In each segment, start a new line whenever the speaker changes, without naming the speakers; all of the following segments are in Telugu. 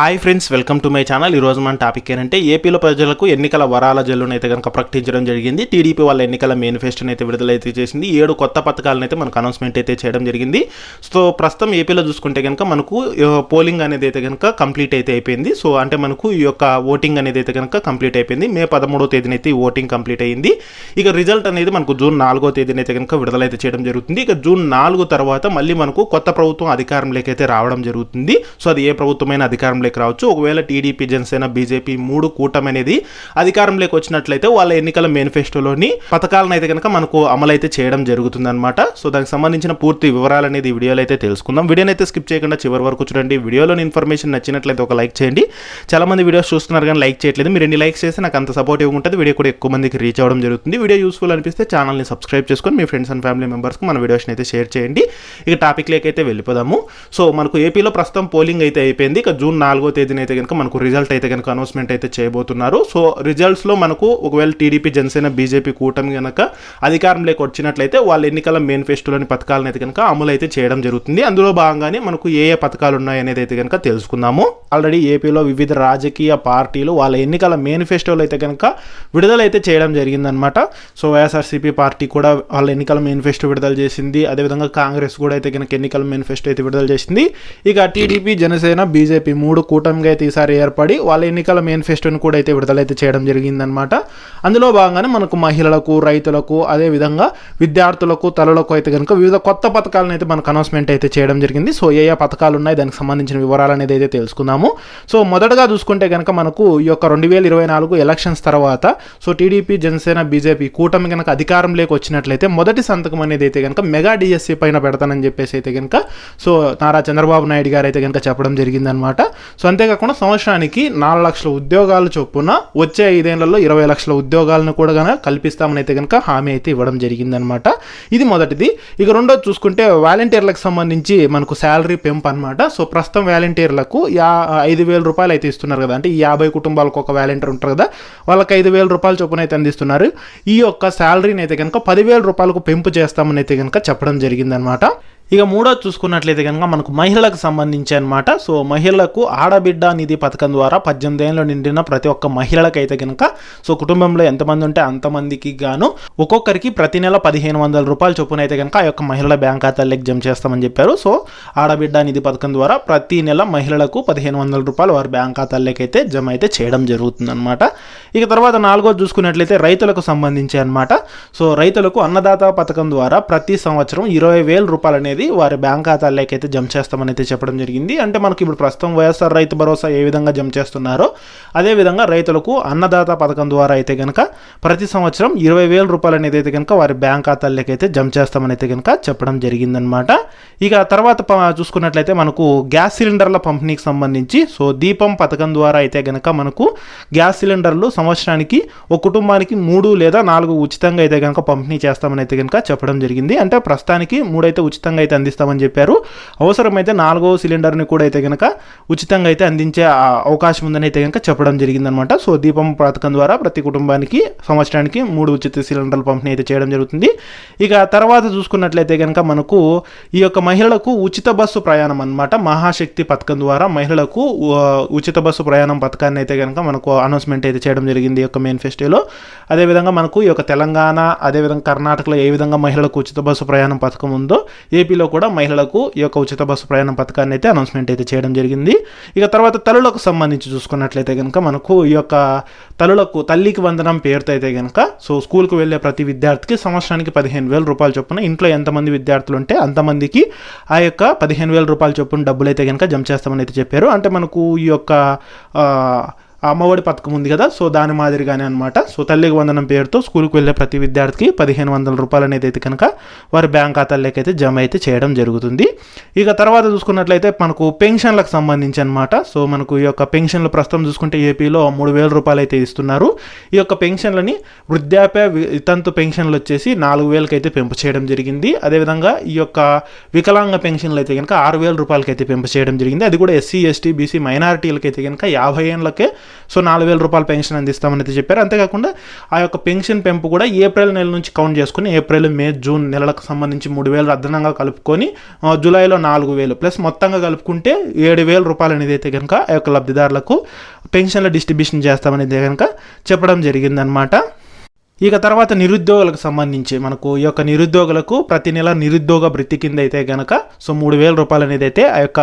Hi friends welcome to my channel. ఈ రోజు మన టాపిక్ ఏంటంటే ఏపీలో ప్రజలకు ఎన్నికల వరాల జల్లును అయితే కనుక ప్రకటించడం జరిగింది. టీడీపీ వాళ్ళ ఎన్నికల మేనిఫెస్టోని అయితే విడుదలైతే చేసింది. ఏడు కొత్త పథకాలను అయితే మనకు అనౌన్స్మెంట్ అయితే చేయడం జరిగింది. సో ప్రస్తుతం ఏపీలో చూసుకుంటే కనుక మనకు పోలింగ్ అనేది అయితే కనుక కంప్లీట్ అయితే అయిపోయింది. సో అంటే మనకు ఈ యొక్క ఓటింగ్ అనేది అయితే కనుక కంప్లీట్ అయిపోయింది. మే పదమూడో తేదీన అయితే ఓటింగ్ కంప్లీట్ అయింది. ఇక రిజల్ట్ అనేది మనకు జూన్ నాలుగో తేదీన అయితే కనుక విడుదలైతే చేయడం జరుగుతుంది. ఇక జూన్ నాలుగు తర్వాత మళ్ళీ మనకు కొత్త ప్రభుత్వం అధికారంలోకి అయితే రావడం జరుగుతుంది. సో అది ఏ ప్రభుత్వమైన అధికారం అధికారంలోకి రావచ్చు. ఒకవేళ టీడీపీ జనసేన బీజేపీ మూడు కూటమి అనేది అధికారంలోకి వచ్చినట్లయితే వాళ్ళ ఎన్నికల మేనిఫెస్టోలోని పథకాలను అయితే కనుక మనకు అమలు అయితే చేయడం జరుగుతుంది అనమాట సో దానికి సంబంధించిన పూర్తి వివరాలు అనేది ఈ వీడియోలో అయితే తెలుసుకుందాం. వీడియోని అయితే స్కిప్ చేయకుండా చివరి వరకు చూడండి. వీడియోలోని ఇన్ఫర్మేషన్ నచ్చినట్లయితే ఒక లైక్ చేయండి. చాలా మంది వీడియోస్ చూస్తున్నారు కానీ లైక్ చేయట్లేదు. మీరు ఎన్ని లైక్స్ చేస్తే నాకు అంత సపోర్టివ్ ఉంటుంది. వీడియో కూడా ఎక్కువ మందికి రీచ్ అవ్వడం జరుగుతుంది. వీడియో యూస్ఫుల్ అనిపిస్తే ఛానల్ని సబ్స్క్రైబ్ చేసుకొని మీ ఫ్రెండ్స్ అండ్ ఫ్యామిలీ మెంబర్స్కి మన వీడియోస్ని అయితే షేర్ చేయండి. ఇక టాపిక్ అయితే వెళ్ళిపోదాము. సో మనకు ఏపీలో ప్రస్తుతం పోలింగ్ అయితే అయిపోయింది. ఇక జూన్ నాలుగో తేదీన అయితే కనుక మనకు రిజల్ట్ అయితే కనుక అనౌన్స్మెంట్ అయితే చేయబోతున్నారు. సో రిజల్ట్స్లో మనకు ఒకవేళ టీడీపీ జనసేన బీజేపీ కూటమి కనుక అధికారంలోకి వచ్చినట్లయితే వాళ్ళ ఎన్నికల మేనిఫెస్టోలోని పథకాలను అయితే కనుక అమలు అయితే చేయడం జరుగుతుంది. అందులో భాగంగానే మనకు ఏ ఏ పథకాలు ఉన్నాయి అనేది అయితే కనుక తెలుసుకుందాము. ఆల్రెడీ ఏపీలో వివిధ రాజకీయ పార్టీలు వాళ్ళ ఎన్నికల మేనిఫెస్టోలు అయితే కనుక విడుదలైతే చేయడం జరిగిందనమాట సో వైఎస్ఆర్సీపీ పార్టీ కూడా వాళ్ళ ఎన్నికల మేనిఫెస్టో విడుదల చేసింది. అదేవిధంగా కాంగ్రెస్ కూడా అయితే కనుక ఎన్నికల మేనిఫెస్టో అయితే విడుదల చేసింది. ఇక టీడీపీ జనసేన బీజేపీ మూడు కూటమిగా అయితే ఈసారి ఏర్పడి వాళ్ళ ఎన్నికల మేనిఫెస్టోని కూడా అయితే విడుదలైతే చేయడం జరిగిందనమాట అందులో భాగంగానే మనకు మహిళలకు రైతులకు అదేవిధంగా విద్యార్థులకు తల్లులకు అయితే కనుక వివిధ కొత్త పథకాలను అయితే మనకు అనౌన్స్మెంట్ అయితే చేయడం జరిగింది. సో ఏ ఏ పథకాలు ఉన్నాయి? దానికి సంబంధించిన వివరాలు అనేది అయితే తెలుసుకుందాము. సో మొదటగా చూసుకుంటే కనుక మనకు ఈ యొక్క రెండు వేల ఇరవై నాలుగు ఎలక్షన్స్ తర్వాత సో టీడీపీ జనసేన బీజేపీ కూటమి కనుక అధికారం లేక వచ్చినట్లయితే మొదటి సంతకం అనేది అయితే కనుక మెగా డిఎస్సీ పైన పెడతానని చెప్పేసి అయితే కనుక సో నారా చంద్రబాబు నాయుడు గారు అయితే కనుక చెప్పడం జరిగిందనమాట సో అంతేకాకుండా సంవత్సరానికి నాలుగు లక్షల ఉద్యోగాలు చొప్పున వచ్చే ఐదేళ్ళలో ఇరవై లక్షల ఉద్యోగాలను కూడా కనుక కల్పిస్తామని అయితే కనుక హామీ అయితే ఇవ్వడం జరిగిందనమాట. ఇది మొదటిది. ఇక రెండోది చూసుకుంటే వాలంటీర్లకు సంబంధించి మనకు శాలరీ పెంపు అనమాట సో ప్రస్తుతం వాలంటీర్లకు యా ఐదు వేల రూపాయలు అయితే ఇస్తున్నారు కదా. అంటే ఈ యాభై కుటుంబాలకు ఒక వాలంటీర్ ఉంటారు కదా. వాళ్ళకి ఐదు వేల రూపాయల చొప్పున అయితే అందిస్తున్నారు. ఈ యొక్క శాలరీని అయితే కనుక పదివేల రూపాయలకు పెంపు చేస్తామని అయితే కనుక చెప్పడం జరిగిందనమాట. ఇక మూడోది చూసుకున్నట్లయితే కనుక మనకు మహిళలకు సంబంధించి అనమాట సో మహిళలకు ఆడబిడ్డ నిధి పథకం ద్వారా పద్దెనిమిది ఏళ్ళు నిండిన ప్రతి ఒక్క మహిళలకు అయితే కనుక సో కుటుంబంలో ఎంతమంది ఉంటే అంతమందికి గాను ఒక్కొక్కరికి ప్రతి నెల పదిహేను వందల రూపాయలు చొప్పున అయితే కనుక ఆ యొక్క మహిళల బ్యాంక్ ఖాతాలకు జమ చేస్తామని చెప్పారు. సో ఆడబిడ్డ నిధి పథకం ద్వారా ప్రతి నెల మహిళలకు పదిహేను వందల రూపాయలు వారి బ్యాంక్ ఖాతాల్లోకి అయితే జమ అయితే చేయడం జరుగుతుందన్నమాట. ఇక తర్వాత నాలుగోది చూసుకున్నట్లయితే రైతులకు సంబంధించి అనమాట సో రైతులకు అన్నదాత పథకం ద్వారా ప్రతి సంవత్సరం ఇరవై వేల రూపాయలు అనేది వారి బ్యాంక్ ఖాతాల్లోకి అయితే జమ చేస్తామని అయితే చెప్పడం జరిగింది. అంటే మనకి ఇప్పుడు ప్రస్తుతం వైఎస్ఆర్ రైతు భరోసా ఏ విధంగా జమ చేస్తున్నారో అదేవిధంగా రైతులకు అన్నదాత పథకం ద్వారా అయితే కనుక ప్రతి సంవత్సరం ఇరవై వేల రూపాయలు అనేది అయితే కనుక వారి బ్యాంక్ ఖాతాల్లోకి అయితే జమ చేస్తామని అయితే కనుక చెప్పడం జరిగిందనమాట ఇక తర్వాత చూసుకున్నట్లయితే మనకు గ్యాస్ సిలిండర్ల పంపిణీకి సంబంధించి సో దీపం పథకం ద్వారా అయితే కనుక మనకు గ్యాస్ సిలిండర్లు సంవత్సరానికి ఒక కుటుంబానికి మూడు లేదా నాలుగు ఉచితంగా అయితే కనుక పంపిణీ చేస్తామని అయితే కనుక చెప్పడం జరిగింది. అంటే ప్రస్తుతానికి మూడైతే ఉచితంగా అయితే అందిస్తామని చెప్పారు. అవసరమైతే నాలుగో సిలిండర్ని కూడా అయితే కనుక ఉచితంగా అయితే అందించే అవకాశం ఉందని అయితే కనుక చెప్పడం జరిగిందనమాట సో దీపం పథకం ద్వారా ప్రతి కుటుంబానికి సంవత్సరానికి మూడు ఉచిత సిలిండర్లు పంపిణీ అయితే చేయడం జరుగుతుంది. ఇక తర్వాత చూసుకున్నట్లయితే కనుక మనకు ఈ యొక్క మహిళలకు ఉచిత బస్సు ప్రయాణం అన్నమాట. మహాశక్తి పథకం ద్వారా మహిళలకు ఉచిత బస్సు ప్రయాణం పథకాన్ని అయితే కనుక మనకు అనౌన్స్మెంట్ అయితే చేయడం జరిగింది ఈ యొక్క మేనిఫెస్టోలో. అదేవిధంగా మనకు ఈ యొక్క తెలంగాణ అదేవిధంగా కర్ణాటకలో ఏ విధంగా మహిళలకు ఉచిత బస్సు ప్రయాణం పథకం ఉందో ఏపీలో కూడా మహిళలకు ఈ యొక్క ఉచిత బస్సు ప్రయాణం పథకాన్ని అయితే అనౌన్స్మెంట్ అయితే చేయడం జరిగింది. ఇక తర్వాత తల్లులకు సంబంధించి చూసుకున్నట్లయితే కనుక మనకు ఈ యొక్క తల్లులకు తల్లికి వందనం పేరుతో అయితే కనుక సో స్కూల్కి వెళ్ళే ప్రతి విద్యార్థికి సంవత్సరానికి పదిహేను వేల రూపాయలు చొప్పున ఇంట్లో ఎంతమంది విద్యార్థులు ఉంటే అంతమందికి ఆ యొక్క పదిహేను వేల రూపాయలు చొప్పున డబ్బులు అయితే కనుక జమ చేస్తామని అయితే చెప్పారు. అంటే మనకు ఈ యొక్క అమ్మఒడి పథకం ఉంది కదా సో దాని మాదిరిగానే అనమాట సో తల్లికి వందనం పేరుతో స్కూల్కి వెళ్ళే ప్రతి విద్యార్థికి పదిహేను వందల రూపాయలు అనేది అయితే కనుక వారి బ్యాంక్ ఖాతాల్లోకి అయితే జమ అయితే చేయడం జరుగుతుంది. ఇక తర్వాత చూసుకున్నట్లయితే మనకు పెన్షన్లకు సంబంధించి అనమాట సో మనకు ఈ యొక్క పెన్షన్లు ప్రస్తుతం చూసుకుంటే ఏపీలో మూడు వేల రూపాయలు అయితే ఇస్తున్నారు. ఈ యొక్క పెన్షన్లని వృద్ధాప్య వితంతు పెన్షన్లు వచ్చేసి నాలుగు వేలకి అయితే పెంపు చేయడం జరిగింది. అదేవిధంగా ఈ యొక్క వికలాంగ పెన్షన్లు అయితే కనుక ఆరు వేల రూపాయలకి అయితే పెంపు చేయడం జరిగింది. అది కూడా ఎస్సీ ఎస్టీ బీసీ మైనారిటీలకి అయితే కనుక యాభై ఏళ్ళకే సో నాలుగు వేల రూపాయల పెన్షన్ అందిస్తామని అయితే చెప్పారు. అంతేకాకుండా ఆ యొక్క పెన్షన్ పెంపు కూడా ఏప్రిల్ నెల నుంచి కౌంట్ చేసుకుని ఏప్రిల్ మే జూన్ నెలలకు సంబంధించి మూడు వేలు అదనంగా కలుపుకొని జూలైలో నాలుగు వేలు ప్లస్ మొత్తంగా కలుపుకుంటే ఏడు వేల రూపాయలు అనేది అయితే కనుక ఆ యొక్క లబ్ధిదారులకు పెన్షన్ల డిస్ట్రిబ్యూషన్ చేస్తామనేది కనుక చెప్పడం జరిగిందనమాట ఇక తర్వాత నిరుద్యోగులకు సంబంధించి మనకు ఈ యొక్క నిరుద్యోగులకు ప్రతి నెల నిరుద్యోగ భృతి కింద అయితే కనుక సో మూడు వేల రూపాయలు అనేది అయితే ఆ యొక్క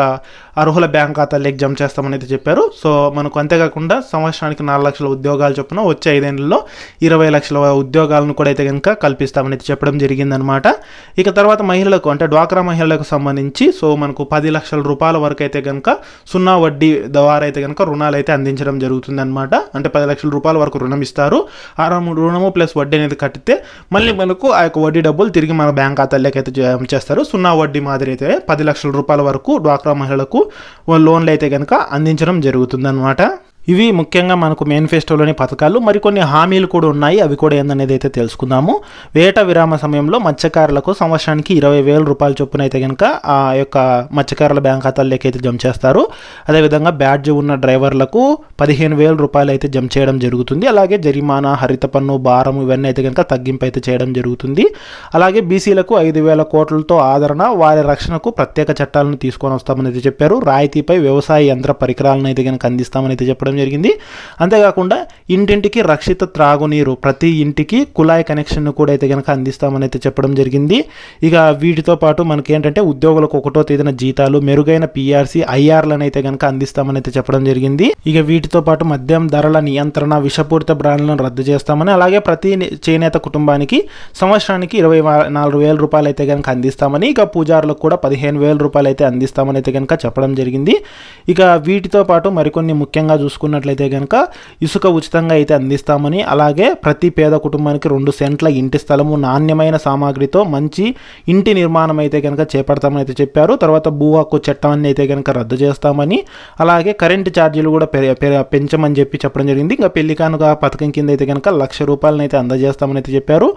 అర్హుల బ్యాంక్ ఖాతాలు జమ చేస్తామని అయితే చెప్పారు. సో మనకు అంతేకాకుండా సంవత్సరానికి నాలుగు లక్షల ఉద్యోగాలు చొప్పున వచ్చే ఐదేళ్ళలో ఇరవై లక్షల ఉద్యోగాలను కూడా అయితే కనుక కల్పిస్తామని అయితే చెప్పడం జరిగిందనమాట. ఇక తర్వాత మహిళలకు అంటే డ్వాక్రా మహిళలకు సంబంధించి సో మనకు పది లక్షల రూపాయల వరకు అయితే కనుక సున్నా వడ్డీ ద్వారా అయితే కనుక రుణాలు అయితే అందించడం జరుగుతుందన్నమాట అంటే పది లక్షల రూపాయల వరకు రుణం ఇస్తారు. ఆ రుణము- రుణము ప్లస్ వడ్డీ అనేది కట్టితే మళ్ళీ మనకు ఆ యొక్క వడ్డీ డబ్బులు తిరిగి మన బ్యాంక్ ఖాతాలోకి అయితే జమ చేస్తారు. సున్నా వడ్డీ మాదిరి అయితే పది లక్షల రూపాయల వరకు డ్వాక్రా మహిళలకు లోన్లు అయితే కనుక అందించడం జరుగుతుందన్నమాట. ఇవి ముఖ్యంగా మనకు మేనిఫెస్టోలోని పథకాలు మరికొన్ని హామీలు కూడా ఉన్నాయి. అవి కూడా ఏందనేది అయితే తెలుసుకుందాము. వేట విరామ సమయంలో మత్స్యకారులకు సంవత్సరానికి ఇరవై వేల రూపాయల చొప్పున అయితే కనుక ఆ యొక్క మత్స్యకారుల బ్యాంక్ ఖాతాల్లోకి అయితే జమ చేస్తారు. అదేవిధంగా బ్యాడ్జ్ ఉన్న డ్రైవర్లకు పదిహేను వేల రూపాయలు అయితే జమ చేయడం జరుగుతుంది. అలాగే జరిమానా హరిత పన్ను భారం ఇవన్నీ అయితే కనుక తగ్గింపు అయితే చేయడం జరుగుతుంది. అలాగే బీసీలకు ఐదు వేల కోట్లతో ఆదరణ వారి రక్షణకు ప్రత్యేక చట్టాలను తీసుకొని వస్తామని అయితే చెప్పారు. రాయితీపై వ్యవసాయ యంత్ర పరికరాలను అయితే కనుక అందిస్తామని అయితే చెప్పడం జరిగింది. అంతేకాకుండా ఇంటింటికి రక్షిత త్రాగునీరు ప్రతి ఇంటికి కుళాయి కనెక్షన్ కూడా అయితే కనుక అందిస్తామని అయితే చెప్పడం జరిగింది. ఇక వీటితో పాటు మనకి ఏంటంటే ఉద్యోగులకు ఒకటో తేదీన జీతాలు మెరుగైన పీఆర్సీ ఐఆర్లను అయితే కనుక అందిస్తామని అయితే చెప్పడం జరిగింది. ఇక వీటితో పాటు మద్యం ధరల నియంత్రణ విషపూరిత బ్రాండ్లను రద్దు చేస్తామని అలాగే ప్రతి చేనేత కుటుంబానికి సంవత్సరానికి ఇరవై నాలుగు వేల రూపాయలు అయితే కనుక అందిస్తామని ఇక పూజారులకు కూడా పదిహేను వేల రూపాయలు అయితే అందిస్తామని అయితే కనుక చెప్పడం జరిగింది. ఇక వీటితో పాటు మరికొన్ని ముఖ్యంగా చూసుకున్నట్లయితే కనుక ఇసుక ఉచితంగా అయితే అందిస్తామని అలాగే ప్రతి పేద కుటుంబానికి రెండు సెంట్ల ఇంటి స్థలము నాణ్యమైన సామాగ్రితో మంచి ఇంటి నిర్మాణం అయితే కనుక చేపడతామని అయితే చెప్పారు. తర్వాత భూ హక్కు చట్టాన్ని అయితే కనుక రద్దు చేస్తామని అలాగే కరెంటు ఛార్జీలు కూడా పెంచమని చెప్పి చెప్పడం జరిగింది. ఇంకా పెళ్ళి కానుక పథకం కింద అయితే కనుక లక్ష రూపాయలను అయితే అందజేస్తామని అయితే చెప్పారు.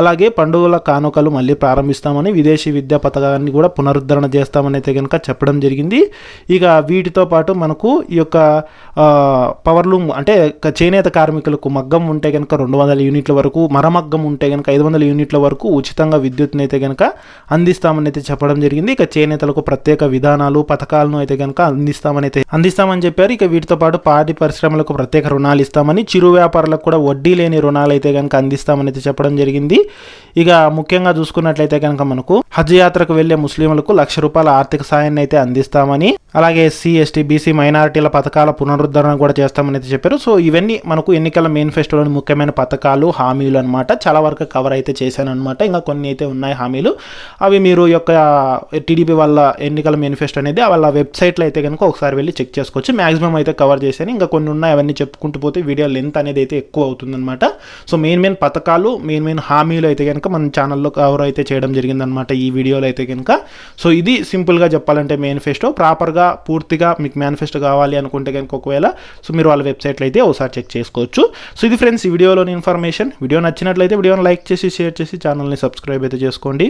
అలాగే పండుగల కానుకలు మళ్ళీ ప్రారంభిస్తామని విదేశీ విద్యా పథకాన్ని కూడా పునరుద్ధరణ చేస్తామని అయితే కనుక చెప్పడం జరిగింది. ఇక వీటితో పాటు మనకు ఈ యొక్క పవర్లూమ్ పవర్ లూమ్ అంటే చేనేత కార్మికులకు మగ్గం ఉంటే కనుక రెండు వందల యూనిట్ల వరకు మరమగ్గం ఉంటే కనుక ఐదు వందల యూనిట్ల వరకు ఉచితంగా విద్యుత్ని అయితే కనుక అందిస్తామని అయితే చెప్పడం జరిగింది. ఇక చేనేతలకు ప్రత్యేక విధానాలు పథకాలను అయితే కనుక అందిస్తామని అయితే అందిస్తామని చెప్పారు. ఇక వీటితో పాటు పాడి పరిశ్రమలకు ప్రత్యేక రుణాలు ఇస్తామని చిరు వ్యాపారులకు కూడా వడ్డీ లేని రుణాలు అయితే కనుక అందిస్తామని అయితే చెప్పడం జరిగింది. ఇక ముఖ్యంగా చూసుకున్నట్లయితే కనుక మనకు హజ్ యాత్రకు వెళ్ళే ముస్లింలకు లక్ష రూపాయల ఆర్థిక సాయాన్ని అయితే అందిస్తామని అలాగే ఎస్సీ ఎస్టీ బీసీ మైనారిటీల పథకాల పునరుద్ధరణ కూడా చేస్తామని అయితే చెప్పారు. సో ఇవన్నీ మనకు ఎన్నికల మేనిఫెస్టోలోని ముఖ్యమైన పథకాలు హామీలు అనమాట చాలా వరకు కవర్ అయితే చేశాను అనమాట ఇంకా కొన్ని అయితే ఉన్నాయి హామీలు. అవి మీరు యొక్క టీడీపీ వాళ్ళ ఎన్నికల మేనిఫెస్టో అనేది వాళ్ళ వెబ్సైట్లో అయితే కనుక ఒకసారి వెళ్ళి చెక్ చేసుకోవచ్చు. మ్యాక్సిమం అయితే కవర్ చేశాను. ఇంకా కొన్ని ఉన్నాయి అవన్నీ చెప్పుకుంటూ పోతే వీడియో లెంత్ అనేది అయితే ఎక్కువ అవుతుందన్నమాట. సో మెయిన్ మెయిన్ పథకాలు మెయిన్ మెయిన్ హామీలు అయితే కనుక మన ఛానల్లో కవర్ అయితే చేయడం జరిగిందనమాట ఈ వీడియోలో అయితే కనుక. సో ఇది సింపుల్గా చెప్పాలంటే మేనిఫెస్టో ప్రాపర్గా పూర్తిగా మీకు మేనిఫెస్టో కావాలి అనుకుంటే కనుక ఒకవేళ సో మీరు వాళ్ళ వెబ్సైట్లో అయితే ఒకసారి చెక్ చేసుకోవచ్చు. సో ఇది ఫ్రెండ్స్ ఈ వీడియోలోని ఇన్ఫర్మేషన్. వీడియో నచ్చినట్లయితే వీడియోని లైక్ చేసి షేర్ చేసి ఛానల్ని సబ్స్క్రైబ్ అయితే చేసుకోండి.